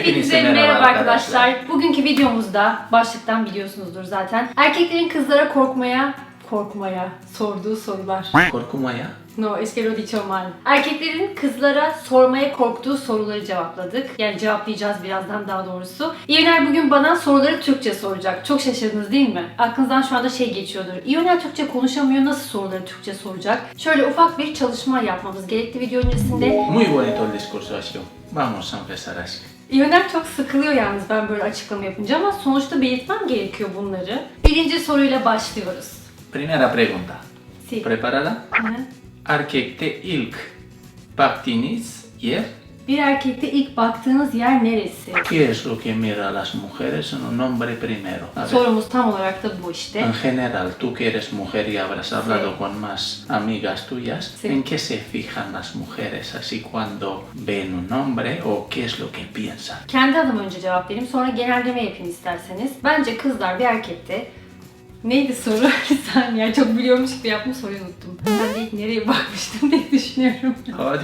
Hepinize merhaba arkadaşlar. Bugünkü videomuzda başlıktan biliyorsunuzdur zaten. Erkeklerin kızlara korkmaya korkmaya sorduğu sorular. Korkumaya. No, es que lo dicho mal. Erkeklerin kızlara sormaya korktuğu soruları cevapladık. Yani cevaplayacağız birazdan daha doğrusu. İyoner bugün bana soruları Türkçe soracak. Çok şaşırdınız değil mi? Aklınızdan şu anda şey geçiyordur. İyoner Türkçe konuşamıyor, nasıl soruları Türkçe soracak? Şöyle ufak bir çalışma yapmamız gerekti video öncesinde. Muy bonito el discurso sido. Vamos a empezar así. İyoner çok sıkılıyor yalnız ben böyle açıklama yapınca ama sonuçta belirtmem gerekiyor bunları. Birinci soruyla başlıyoruz. Primera pregunta. Si. ¿Preparada? Hı. Erkekte ilk baktığınız yer Bir erkekte ilk baktığınız yer neresi? ¿Qué es lo que mira las mujeres en un hombre primero? A ver, Sorumuz tam olarak da bu işte. en general, tú que eres mujer y habrás hablado con más amigas tuyas, Sí. ¿en qué se fijan las mujeres así cuando ven un hombre o qué es lo que piensan? Kendi adıma önce cevap vereyim sonra genelleme yapayım isterseniz. Bence kızlar bir erkekte Neydi soru? Bir saniye çok biliyormuş gibi yaptım soruyu unuttum. Ben ilk nereye bakmıştım diye düşünüyorum.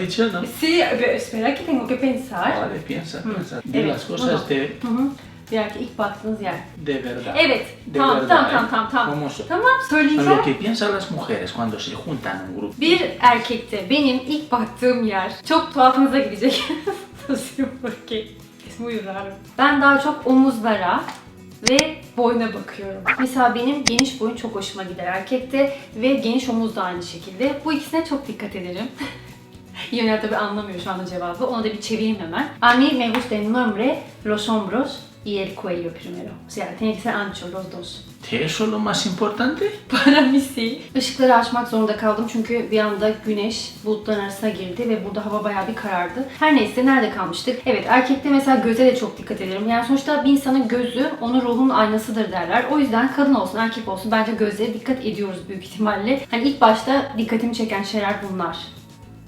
Dicho, ¿no? Sí, pero espera que tengo que pensar. Vale, piensa, piensa. Di Evet, las cosas de, Hı hı. Bir erkek ilk baktığınız yer. de verdad. Evet. De tamam, verdad, tamam, ¿eh? tamam, tamam, tamam. ¿Cómo son? Tamam, söyleyeceğim. Lo que piensan las mujeres cuando se juntan en un grupo. Bir erkekte benim ilk baktığım yer çok tuhafınıza gidecek. Sosyal porque es muy raro. Ben daha çok omuzlara ve boyuna bakıyorum. Mesela benim geniş boyun çok hoşuma gider erkekte ve geniş omuz da aynı şekilde. Bu ikisine çok dikkat ederim. Yönel tabi anlamıyor şu anda cevabı. Onu da bir çevireyim hemen. A mí me gusta el nombre, los hombros y el cuello primero. O sea, tiene que ser ancho los dos. ¿De eso lo más importante? Para misi. Işıkları açmak zorunda kaldım çünkü bir anda güneş bulutların arasına girdi ve burada hava bayağı bir karardı. Her neyse nerede kalmıştık? Evet erkekte mesela göze de çok dikkat ederim. Yani sonuçta bir insanın gözü onun ruhunun aynasıdır derler. O yüzden kadın olsun erkek olsun bence gözlere dikkat ediyoruz büyük ihtimalle. Hani ilk başta dikkatimi çeken şeyler bunlar.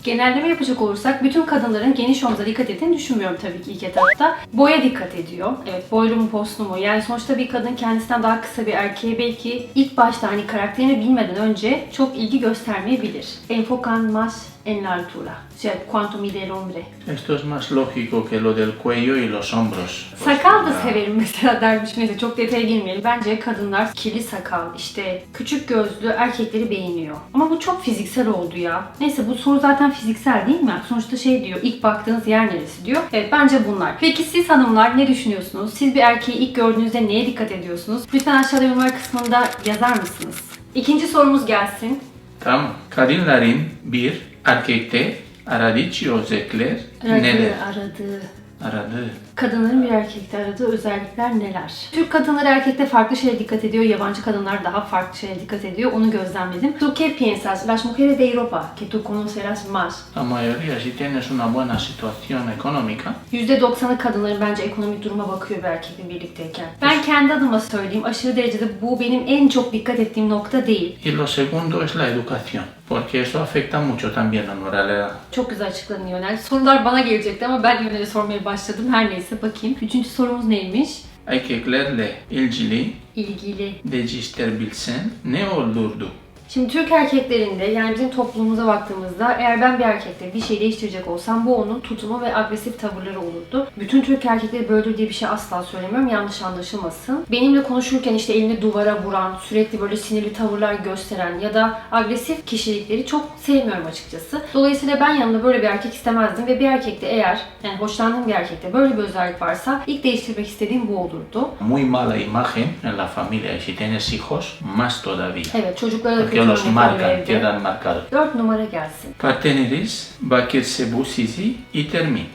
Genelleme yapacak olursak bütün kadınların geniş omza dikkat ettiğini düşünmüyorum tabii ki ilk etapta. Boya dikkat ediyor. Evet boylu mu postlu mu? Yani sonuçta bir kadın kendisinden daha kısa bir erkeğe belki ilk başta hani karakterini bilmeden önce çok ilgi göstermeyebilir. Enfocan más en la altura. O sea, cuánto mide el hombre. Esto es más lógico que lo del cuello y los hombros. Sakal da severim mesela dermiş. Neyse çok detaya girmeyelim. Bence kadınlar kirli sakal, işte küçük gözlü erkekleri beğeniyor. Ama bu çok fiziksel oldu ya. Neyse bu soru zaten fiziksel değil mi? Sonuçta şey diyor, ilk baktığınız yer neresi diyor. Evet bence bunlar. Peki siz hanımlar ne düşünüyorsunuz? Siz bir erkeği ilk gördüğünüzde neye dikkat ediyorsunuz? Lütfen aşağıda yorumlar kısmında yazar mısınız? İkinci sorumuz gelsin. Tamam. Kadınların bir erkekte aradığı özellikler neler? aradığı. Aradığı. Kadınların bir erkekte aradığı özellikler neler? Türk kadınları erkekte farklı şeye dikkat ediyor, yabancı kadınlar daha farklı şeye dikkat ediyor. Onu gözlemledim. ¿Tú qué piensas? Las mujeres de Europa, que tú conocerás más. La mayoría, si tienes una buena situación económica, %90'ı kadınların bence ekonomik duruma bakıyor bir erkekle birlikteyken. Ben kendi adıma söyleyeyim, aşırı derecede bu benim en çok dikkat ettiğim nokta değil. y lo segundo es la educación, porque eso afecta mucho también la moralidad. Çok güzel açıkladın Yönel. Sorular bana gelecekti ama ben Yönel'e sormaya başladım. Her neyse bakayım. Üçüncü sorumuz neymiş? Erkeklerle ilgili İlgili değiştirebilsen ne olurdu? Şimdi Türk erkeklerinde yani bizim toplumumuza baktığımızda eğer ben bir erkekte bir şey değiştirecek olsam bu onun tutumu ve agresif tavırları olurdu. Bütün Türk erkekleri böyle diye bir şey asla söylemiyorum yanlış anlaşılmasın. Benimle konuşurken işte elini duvara vuran, sürekli böyle sinirli tavırlar gösteren ya da agresif kişilikleri çok sevmiyorum açıkçası. Dolayısıyla ben yanımda böyle bir erkek istemezdim ve bir erkekte eğer yani hoşlandığım bir erkekte böyle bir özellik varsa ilk değiştirmek istediğim bu olurdu. Muy mala imagen en la familia si tienes hijos, más todavía. Evet çocuklara da Marcan, evde. quedan marcados. 4 numara gelsin. Partneris bakirse bu sizi itermi.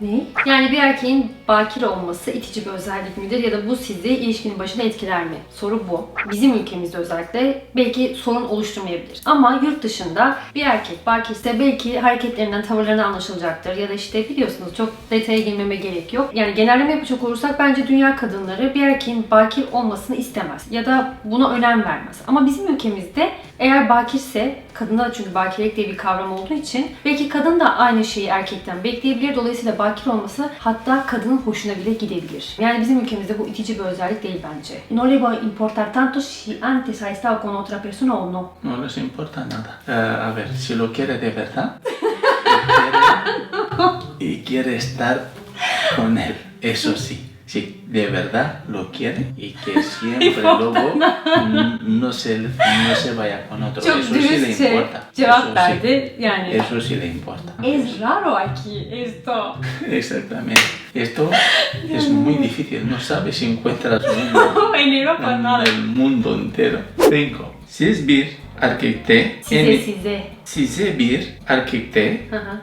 Ne? Yani bir erkeğin bakire olması itici bir özellik midir ya da bu sizi ilişkinin başında etkiler mi? Soru bu. Bizim ülkemizde özellikle belki sorun oluşturmayabilir. Ama yurt dışında bir erkek bakirse belki hareketlerinden, tavırlarından anlaşılacaktır. Ya da işte biliyorsunuz çok detaya girmeme gerek yok. Yani genelleme yapacak olursak bence dünya kadınları bir erkeğin bakir olmasını istemez. Ya da buna önem vermez. Ama bizim ülkemizde eğer bakirse, kadında da çünkü bakirelik diye bir kavram olduğu için belki kadın da aynı şeyi erkekten bekleyebilir. Dolayısıyla bakir olması hatta kadının hoşuna bile gidebilir. Yani bizim ülkemizde bu itici bir özellik değil bence. No le va a importar tanto si antes ha estado con otra persona o no. No les importa nada. Eh, a ver, si lo quiere de verdad y quiere estar con él. Eso sí, si de verdad lo quiere y que siempre luego no se, no se vaya con otro. Çok Eso sí le dürüstçe importa. cevap Eso sí, verdi. Yani eso sí le importa. es raro aquí esto. Exactamente. Esto es muy difícil. No sabes si encuentras uno en Europa en nada. el mundo entero. 5. Siz bir erkekte Size en, size. size bir erkekte Hı hı.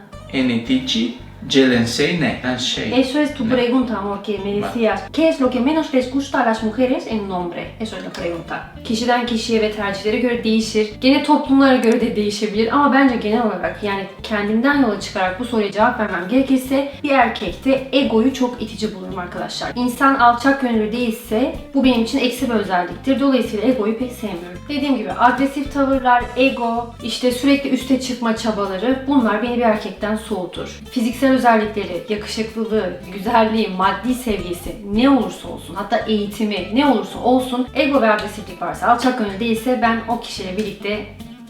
İtici celensey ne? Lan şey. Eso es tu pregunta, amor, que me decías. ¿Qué es lo que menos les gusta a las mujeres en nombre? Eso es la pregunta. Kişiden kişiye ve tercihlere göre değişir. Gene toplumlara göre de değişebilir ama bence genel olarak yani kendimden yola çıkarak bu soruya cevap vermem gerekirse bir erkekte egoyu çok itici bulurum arkadaşlar. İnsan alçak gönüllü değilse bu benim için eksi bir özelliktir. Dolayısıyla egoyu pek sevmiyorum. Dediğim gibi agresif tavırlar, ego, işte sürekli üste çıkma çabaları bunlar beni bir erkekten soğutur. Fiziksel özellikleri, yakışıklılığı, güzelliği, maddi seviyesi ne olursa olsun hatta eğitimi ne olursa olsun ego ve agresiflik varsa alçak gönüllü değilse ben o kişiyle birlikte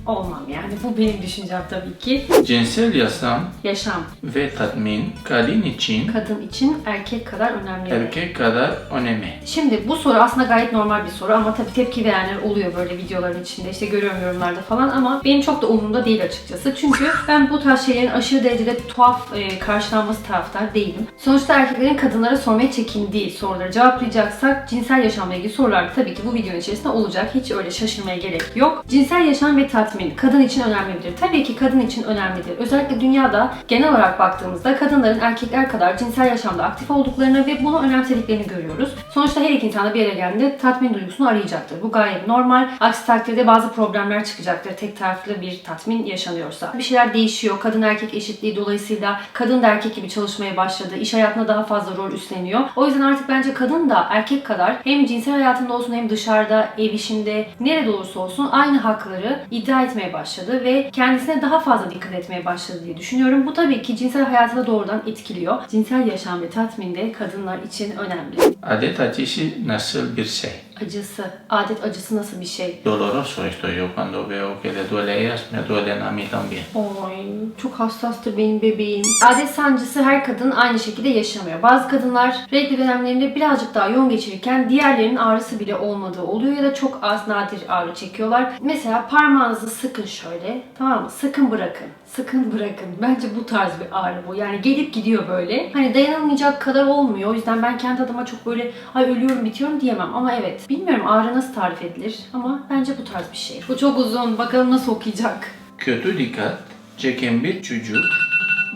olmam yani. Bu benim düşüncem tabii ki. Cinsel yaşam Yaşam ve tatmin kadın için kadın için erkek kadar önemli. erkek kadar önemli. Şimdi bu soru aslında gayet normal bir soru ama tabii tepki verenler oluyor böyle videoların içinde işte görüyorum yorumlarda falan ama benim çok da umurumda değil açıkçası. Çünkü ben bu tarz şeylerin aşırı derecede tuhaf e, karşılanması taraftar değilim. Sonuçta erkeklerin kadınlara sormaya çekindiği soruları cevaplayacaksak cinsel yaşamla ilgili sorular tabii ki bu videonun içerisinde olacak. Hiç öyle şaşırmaya gerek yok. Cinsel yaşam ve tatmin kadın için önemli midir? Tabii ki kadın için önemlidir. Özellikle dünyada genel olarak baktığımızda kadınların erkekler kadar cinsel yaşamda aktif olduklarını ve bunu önemsediklerini görüyoruz. Sonuçta her iki insan da bir yere geldiğinde tatmin duygusunu arayacaktır. Bu gayet normal. Aksi takdirde bazı problemler çıkacaktır. Tek taraflı bir tatmin yaşanıyorsa. Bir şeyler değişiyor. Kadın erkek eşitliği dolayısıyla kadın da erkek gibi çalışmaya başladı. İş hayatında daha fazla rol üstleniyor. O yüzden artık bence kadın da erkek kadar hem cinsel hayatında olsun hem dışarıda, ev işinde, nerede olursa olsun aynı hakları iddia etmeye başladı ve kendisine daha fazla dikkat etmeye başladı diye düşünüyorum. Bu tabii ki cinsel hayatı da doğrudan etkiliyor. Cinsel yaşam ve tatmin de kadınlar için önemli. Adet acısı nasıl bir şey? Acısı, adet acısı nasıl bir şey? Doloroso esto yo cuando veo que le duele a ellas, me duelen a mí también. Oy, çok hassastır benim bebeğim. Adet sancısı her kadın aynı şekilde yaşamıyor. Bazı kadınlar regl dönemlerinde birazcık daha yoğun geçirirken diğerlerinin ağrısı bile olmadığı oluyor ya da çok az nadir ağrı çekiyorlar. Mesela parmağınızı sıkın şöyle. Tamam mı? Sıkın bırakın. Sıkın bırakın. Bence bu tarz bir ağrı bu. Yani gelip gidiyor böyle. Hani dayanılmayacak kadar olmuyor. O yüzden ben kendi adıma çok böyle ay ölüyorum bitiyorum diyemem. Ama evet. Bilmiyorum ağrı nasıl tarif edilir. Ama bence bu tarz bir şey. Bu çok uzun. Bakalım nasıl okuyacak. Kötü dikkat çeken bir çocuk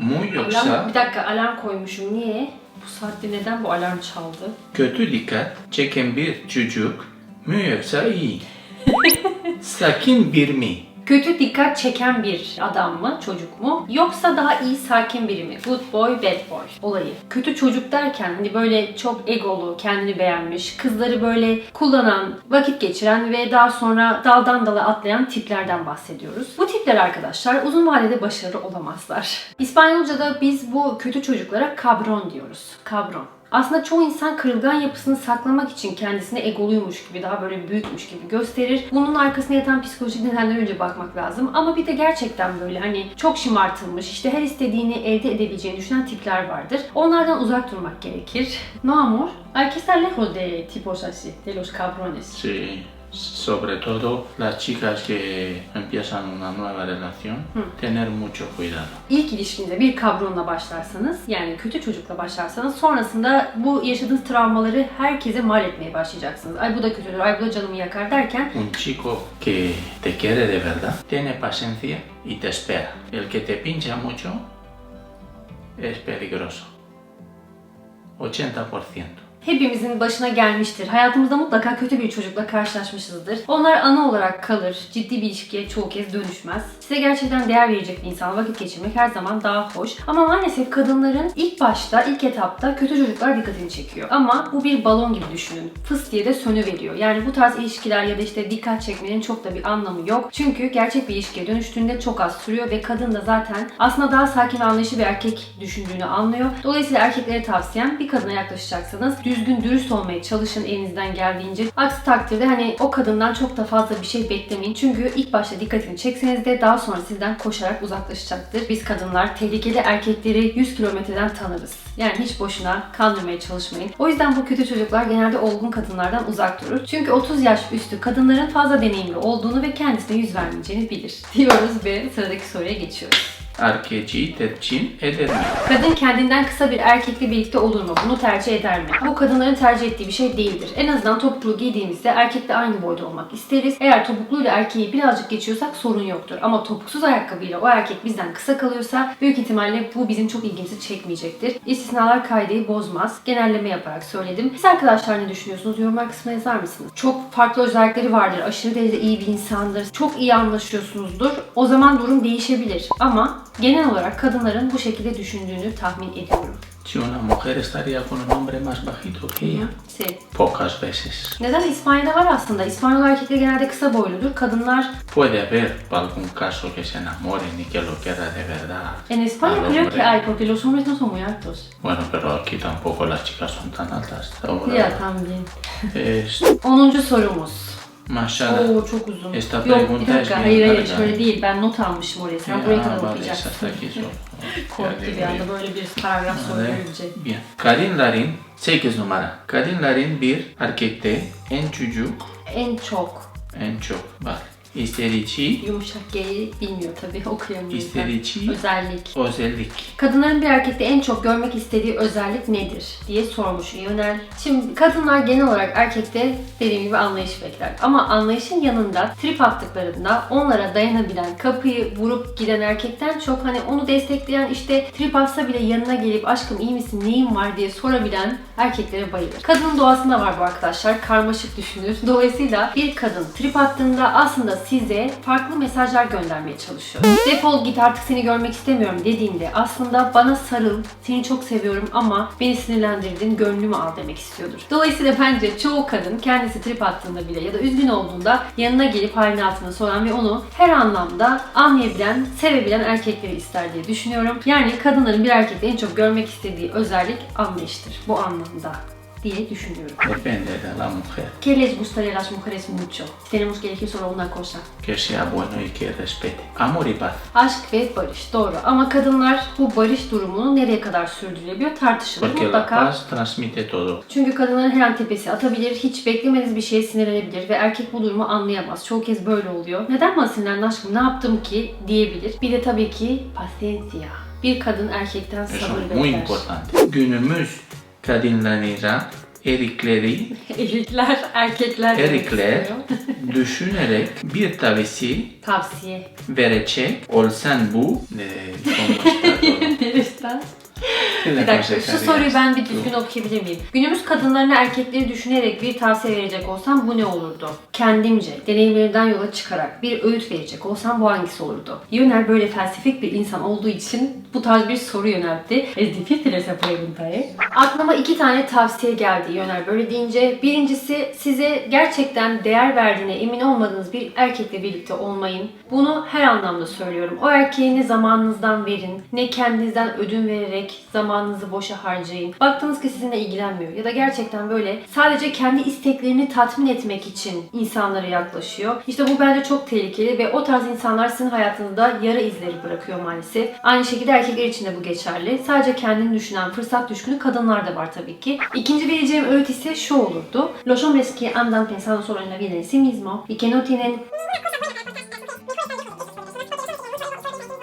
mu Alarm, yoksa bir dakika alarm koymuşum. Niye? Bu saatte neden bu alarm çaldı? kötü dikkat çeken bir çocuk mu yoksa iyi? Sakin bir mi? Kötü dikkat çeken bir adam mı, çocuk mu? Yoksa daha iyi sakin biri mi? Good boy, bad boy olayı. Kötü çocuk derken hani böyle çok egolu, kendini beğenmiş, kızları böyle kullanan, vakit geçiren ve daha sonra daldan dala atlayan tiplerden bahsediyoruz. Bu tipler arkadaşlar uzun vadede başarılı olamazlar. İspanyolca'da biz bu kötü çocuklara cabron diyoruz. Cabron. Aslında çoğu insan kırılgan yapısını saklamak için kendisini egoluymuş gibi, daha böyle büyükmüş gibi gösterir. Bunun arkasında yatan psikolojik nedenlere önce bakmak lazım. Ama bir de gerçekten böyle hani çok şımartılmış, işte her istediğini elde edebileceğini düşünen tipler vardır. Onlardan uzak durmak gerekir. No amor, hay que estar lejos de tipos así, de los cabrones. Sí, sobre todo las chicas que empiezan una nueva relación, tener mucho cuidado. İlk ilişkinize bir kabronla başlarsanız, yani kötü çocukla başlarsanız sonrasında bu yaşadığınız travmaları herkese mal etmeye başlayacaksınız. Ay bu da kötüdür, ay bu da canımı yakar derken Un chico que te quiere de verdad, tiene paciencia y te espera. El que te pincha mucho es peligroso. 80%. Hepimizin başına gelmiştir. Hayatımızda mutlaka kötü bir çocukla karşılaşmışızdır. Onlar ana olarak kalır. Ciddi bir ilişkiye çoğu kez dönüşmez. Size gerçekten değer verecek bir insan vakit geçirmek her zaman daha hoş. Ama maalesef kadınların ilk başta, ilk etapta kötü çocuklar dikkatini çekiyor. Ama bu bir balon gibi düşünün. Fıs diye de sönüveriyor. Yani bu tarz ilişkiler ya da işte dikkat çekmenin çok da bir anlamı yok. Çünkü gerçek bir ilişkiye dönüştüğünde çok az sürüyor ve kadın da zaten aslında daha sakin ve anlayışlı bir erkek düşündüğünü anlıyor. Dolayısıyla erkeklere tavsiyem bir kadına yaklaşacaksanız düzgün dürüst olmaya çalışın elinizden geldiğince. Aksi takdirde hani o kadından çok da fazla bir şey beklemeyin. Çünkü ilk başta dikkatini çekseniz de daha sonra sizden koşarak uzaklaşacaktır. Biz kadınlar tehlikeli erkekleri 100 kilometreden tanırız. Yani hiç boşuna kandırmaya çalışmayın. O yüzden bu kötü çocuklar genelde olgun kadınlardan uzak durur. Çünkü 30 yaş üstü kadınların fazla deneyimli olduğunu ve kendisine yüz vermeyeceğini bilir. Diyoruz ve sıradaki soruya geçiyoruz erkeci tercih eder mi? Kadın kendinden kısa bir erkekle birlikte olur mu? Bunu tercih eder mi? Bu kadınların tercih ettiği bir şey değildir. En azından topuklu giydiğimizde erkekle aynı boyda olmak isteriz. Eğer topukluyla erkeği birazcık geçiyorsak sorun yoktur. Ama topuksuz ayakkabıyla o erkek bizden kısa kalıyorsa büyük ihtimalle bu bizim çok ilgimizi çekmeyecektir. İstisnalar kaideyi bozmaz. Genelleme yaparak söyledim. Siz arkadaşlar ne düşünüyorsunuz? Yorumlar kısmına yazar mısınız? Çok farklı özellikleri vardır. Aşırı derecede iyi bir insandır. Çok iyi anlaşıyorsunuzdur. O zaman durum değişebilir. Ama genel olarak kadınların bu şekilde düşündüğünü tahmin ediyorum. Si una mujer estaría con un hombre más bajito que ella, Sí. pocas veces. Neden İspanya'da var aslında? İspanyol erkekler genelde kısa boyludur. Kadınlar Puede haber algún caso que se enamoren y que lo quiera de verdad. en España al creo hombre. que hay porque los hombres no son muy altos. Bueno, pero aquí tampoco las chicas son tan altas. Ahora Ya también. es 10. sorumuz. Mashada. Oo çok uzun. Esta Yok bir dakika hayır hayır şöyle değil ben not almışım oraya. Sen Ya, buraya kadar okuyacaksın. Korktu bir anda böyle bir paragraf. Bien. Kadınların 8 numara. Kadınların bir erkekte en çocuk En çok en çok var. İstediği yumuşak G'yi bilmiyor tabii okuyamıyor. İstediği- Özellik. özellik. Kadınların bir erkekte en çok görmek istediği özellik nedir diye sormuş Yönel. Şimdi kadınlar genel olarak erkekte dediğim gibi anlayış bekler. Ama anlayışın yanında trip attıklarında onlara dayanabilen, kapıyı vurup giden erkekten çok hani onu destekleyen işte trip atsa bile yanına gelip aşkım iyi misin, neyin var diye sorabilen erkeklere bayılır. Kadının doğasında var bu arkadaşlar. Karmaşık düşünür. Dolayısıyla bir kadın trip attığında aslında size farklı mesajlar göndermeye çalışıyor. Defol git artık seni görmek istemiyorum dediğinde aslında bana sarıl, seni çok seviyorum ama beni sinirlendirdin, gönlümü al demek istiyordur. Dolayısıyla bence çoğu kadın kendisi trip attığında bile ya da üzgün olduğunda yanına gelip halini altına soran ve onu her anlamda anlayabilen, sevebilen erkekleri ister diye düşünüyorum. Yani kadınların bir erkekte en çok görmek istediği özellik anlayıştır bu anlamda diye düşünüyorum. Depende de la mujer. ¿Qué les gustaría a las mujeres mucho? Tenemos que elegir solo una cosa. Que sea bueno y que respete. Amor y paz. Aşk ve barış doğru ama kadınlar bu barış durumunu nereye kadar sürdürebiliyor tartışılır Porque la mutlaka. paz transmite todo. Çünkü kadınların her an tepesi atabilir, hiç beklemediğiniz bir şeye sinirlenebilir ve erkek bu durumu anlayamaz. Çoğu kez böyle oluyor. Neden bana sinirlendin aşkım ne yaptım ki diyebilir. Bir de tabii ki paciencia. Bir kadın erkekten Eso sabır es muy bekler. importante. Günümüz kadınlarıyla erkekleri Erkekler, erkekler istiyor. düşünerek bir tavsiye Tavsiye. verecek olsan bu e, todo. Neresinden? ¿Qué le Bir dakika şu soruyu ben bir düzgün okuyabilir miyim? Günümüz kadınlarına erkekleri düşünerek bir tavsiye verecek olsam bu ne olurdu? Kendimce, deneyimlerimden yola çıkarak bir öğüt verecek olsam bu hangisi olurdu? Yönel böyle felsefik bir insan olduğu için bu tarz bir soru yöneltti. Es difícil esa pregunta, eh? Aklıma iki tane tavsiye geldi Yönel böyle deyince. Birincisi size gerçekten değer verdiğine emin olmadığınız bir erkekle birlikte olmayın. Bunu her anlamda söylüyorum. O erkeğe ne zamanınızdan verin, ne kendinizden ödün vererek zamanınızı boşa harcayın. Baktınız ki sizinle ilgilenmiyor ya da gerçekten böyle sadece kendi isteklerini tatmin etmek için insanlara yaklaşıyor. İşte bu bence çok tehlikeli ve o tarz insanlar sizin hayatınızda yara izleri bırakıyor maalesef. Aynı şekilde erkekler için de bu geçerli. Sadece kendini düşünen, fırsat düşkünü kadınlar da var tabii ki. İkinci vereceğim öğüt ise şu olurdu. Los hombres que andan pensando solo en la vida en sí mismo y que no tienen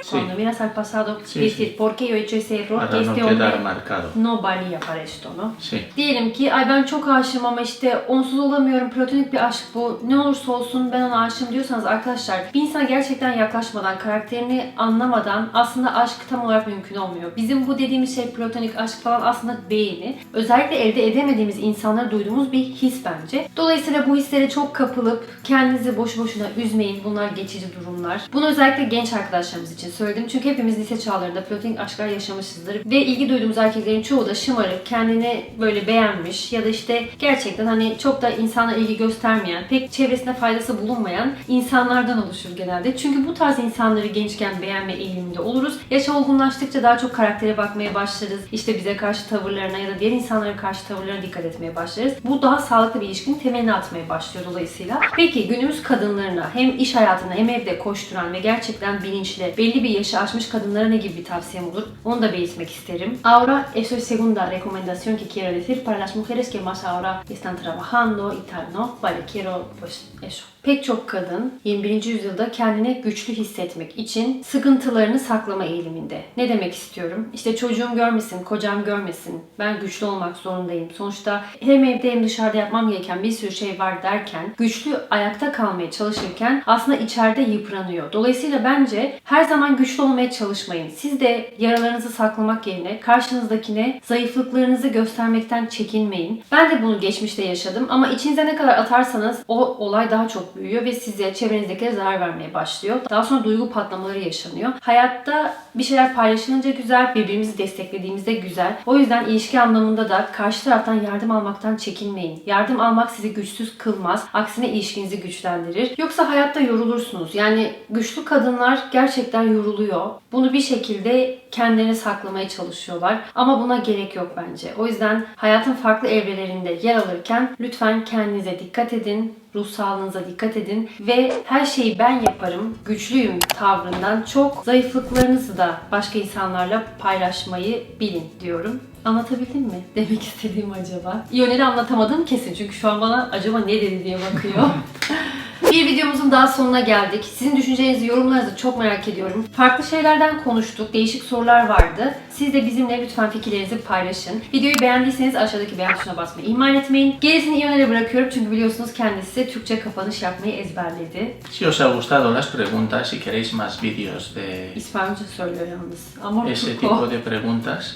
Sí, Cuando miras al pasado, Sí, decir, ¿por qué yo he hecho ese error que para no este quedar hombre marcado. no valía para esto, ¿no? Sí, Diyelim ki ay ben çok aşığım ama işte onsuz olamıyorum, platonik bir aşk bu. Ne olursa olsun ben ona aşığım diyorsanız arkadaşlar bir insana gerçekten yaklaşmadan, karakterini anlamadan aslında aşk tam olarak mümkün olmuyor. Bizim bu dediğimiz şey platonik aşk falan aslında beğeni. Özellikle elde edemediğimiz insanlara duyduğumuz bir his bence. Dolayısıyla bu hislere çok kapılıp kendinizi boşu boşuna üzmeyin. Bunlar geçici durumlar. Bunu özellikle genç arkadaşlarımız için söyledim. Çünkü hepimiz lise çağlarında platonik aşklar yaşamışızdır. Ve ilgi duyduğumuz erkeklerin çoğu da şımarık, kendini böyle beğenmiş ya da işte gerçekten hani çok da insana ilgi göstermeyen, pek çevresine faydası bulunmayan insanlardan oluşur genelde. Çünkü bu tarz insanları gençken beğenme eğiliminde oluruz. Yaş olgunlaştıkça daha çok karaktere bakmaya başlarız. İşte bize karşı tavırlarına ya da diğer insanlara karşı tavırlarına dikkat etmeye başlarız. Bu daha sağlıklı bir ilişkinin temelini atmaya başlıyor dolayısıyla. Peki günümüz kadınlarına hem iş hayatında hem evde koşturan ve gerçekten bilinçli, belli bir bir yaşı aşmış kadınlara ne gibi bir tavsiyem olur? Onu da belirtmek isterim. Ahora, eso es segunda recomendación que quiero decir para las mujeres que más ahora están trabajando y tal, ¿no? Vale, quiero pues eso. Pek çok kadın 21. yüzyılda kendini güçlü hissetmek için sıkıntılarını saklama eğiliminde. Ne demek istiyorum? İşte çocuğum görmesin, kocam görmesin, ben güçlü olmak zorundayım. Sonuçta hem evde hem dışarıda yapmam gereken bir sürü şey var derken, güçlü ayakta kalmaya çalışırken aslında içeride yıpranıyor. Dolayısıyla bence her zaman güçlü olmaya çalışmayın. Siz de yaralarınızı saklamak yerine karşınızdakine zayıflıklarınızı göstermekten çekinmeyin. Ben de bunu geçmişte yaşadım ama içinize ne kadar atarsanız o olay daha çok büyüyor ve size çevrenizdekilere zarar vermeye başlıyor. Daha sonra duygu patlamaları yaşanıyor. Hayatta bir şeyler paylaşılınca güzel, birbirimizi desteklediğimizde güzel. O yüzden ilişki anlamında da karşı taraftan yardım almaktan çekinmeyin. Yardım almak sizi güçsüz kılmaz. Aksine ilişkinizi güçlendirir. Yoksa hayatta yorulursunuz. Yani güçlü kadınlar gerçekten yoruluyor. Bunu bir şekilde kendilerini saklamaya çalışıyorlar. Ama buna gerek yok bence. O yüzden hayatın farklı evrelerinde yer alırken lütfen kendinize dikkat edin. Ruh sağlığınıza dikkat edin ve her şeyi ben yaparım, güçlüyüm tavrından çok zayıflıklarınızı da başka insanlarla paylaşmayı bilin diyorum. Anlatabildim mi? Demek istediğim acaba. İyoneli anlatamadım kesin çünkü şu an bana acaba ne dedi diye bakıyor. Bir videomuzun daha sonuna geldik. Sizin düşüncelerinizi, yorumlarınızı çok merak ediyorum. Farklı şeylerden konuştuk, değişik sorular vardı. Siz de bizimle lütfen fikirlerinizi paylaşın. Videoyu beğendiyseniz aşağıdaki beğen tuşuna basmayı ihmal etmeyin. Gerisini İyonel'e bırakıyorum çünkü biliyorsunuz kendisi Türkçe kapanış yapmayı ezberledi. Si os ha gustado las preguntas, si queréis más vídeos de İspanyolca söylüyor yalnız. Ama ese tipo de preguntas,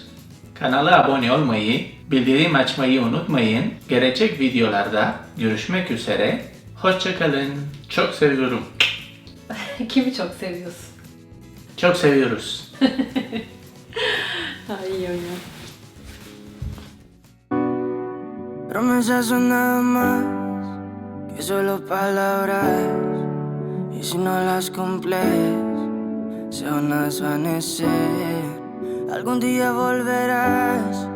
kanala abone olmayı, bildirim açmayı unutmayın. Gelecek videolarda görüşmek üzere. Hoşçakalın. Çok seviyorum. Kimi çok seviyorsun? Çok seviyoruz. Ay İyonel. Promesas son nada más que solo palabras. Y si no las cumples, se van a desvanecer. Algún día volverás,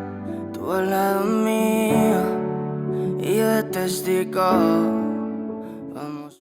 tú al lado mío, y yo testigo